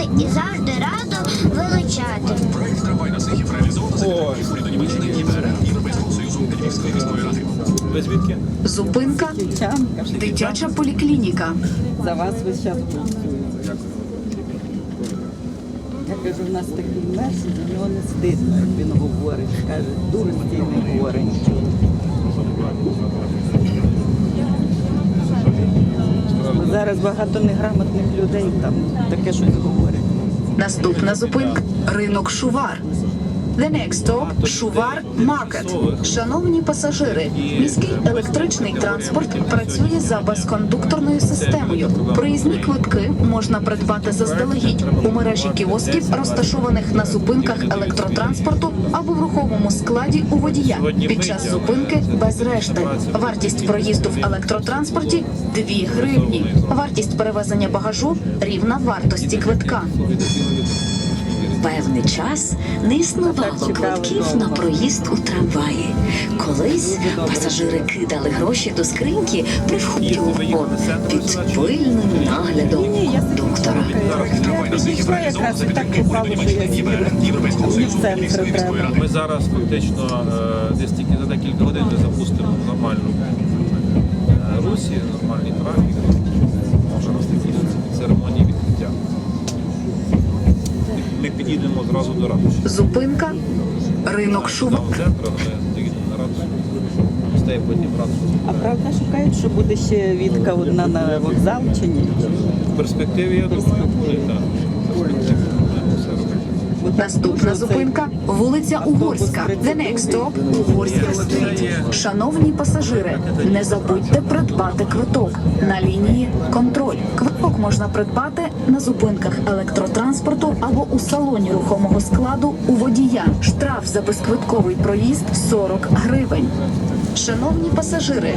допомагати і завжди радо вилучати. Проект трамвай на Сихів реалізовано за підтримки уряду Німеччини і Європейського Союзу Львівської міської ради. Ви звідки? Зупинка дитяча поліклініка. за вас весь час голосую. Я кажу, в нас такий меседж, у нього не стидно, як він говорить. Каже, дурості не говорить Зараз багато неграмотних людей там таке щось говорять. Наступна зупинка ринок Шувар. The next stop – Шувар Market. Шановні пасажири, міський електричний транспорт працює за безкондукторною системою. Проїзні квитки можна придбати заздалегідь у мережі кіосків, розташованих на зупинках електротранспорту або в рухомому складі у водія. Під час зупинки без решти. Вартість проїзду в електротранспорті 2 гривні. Вартість перевезення багажу рівна вартості квитка. Певний час не існувало квитків на проїзд у трамваї. Колись пасажири кидали гроші до скриньки при вході у вагон під пильним наглядом кондуктора. Ми зараз фактично е, десь тільки за декілька годин ми запустимо нормальну е, русі, нормальний трафік. Підійдемо зразу до ратуші. Зупинка ринок Шувар. Там центр, але ми доїдемо на ратушу. Стає потім ратушу. А правда шукають, що буде ще відка одна на вокзал чи ні? В перспективі, я думаю, буде так. В перспективі будемо все робити. Бо так Наступна зупинка вулиця Угорська. The next stop – Угорська стріт. Шановні пасажири, не забудьте придбати квиток на лінії контроль. Квиток можна придбати на зупинках електротранспорту або у салоні рухомого складу у водія. Штраф за безквитковий проїзд 40 гривень. Шановні пасажири,